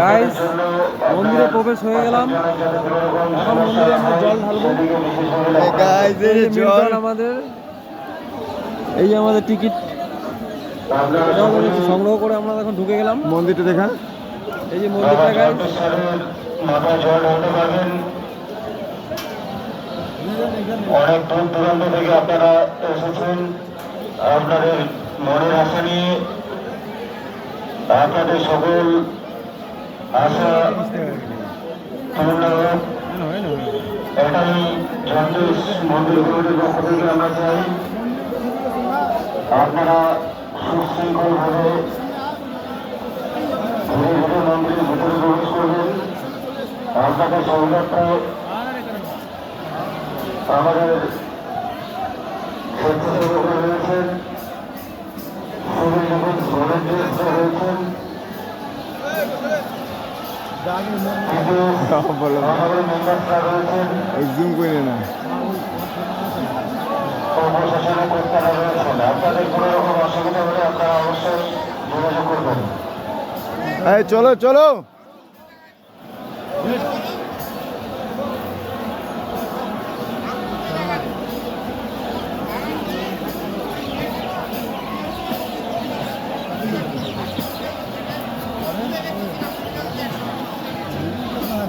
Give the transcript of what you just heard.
Guys, মন্দিরে প্রবেশ হয়ে গেলাম। এখন মন্দিরে আমরা জল ঢালবো। গাইজ এই যে আমাদের এই যে আমাদের টিকিট সংগ্রহ করে আমরা এখন ঢুকে গেলাম। মন্দিরটা দেখা এই যে মন্দিরটা গাইজ মাথায় জল ঢালতে পারবেন। অনেক দূর দূরান্ত থেকে আপনারা এসেছেন। আপনাদের মনের আশা নিয়ে আপনাদের সকল আশা এটাই জন্ডিস মন্দির কমিটির পক্ষ থেকে আমরা চাই আপনারা সুশৃঙ্খলভাবে মন্দিরের ভিতরে প্রবেশ করবেন। আপনাদের আমাদের রয়েছেন সিভিল ডিফেন্স ভলেন্টিয়ার্স রয়েছেন বলো আমাদের মেম্বার্সরা রয়েছেন জুম করে না ও প্রশাসনের কর্তারা রয়েছেন আপনাদের কোনো রকম অসুবিধা হলে অবশ্যই যোগাযোগ করবেন এই চলো চলো।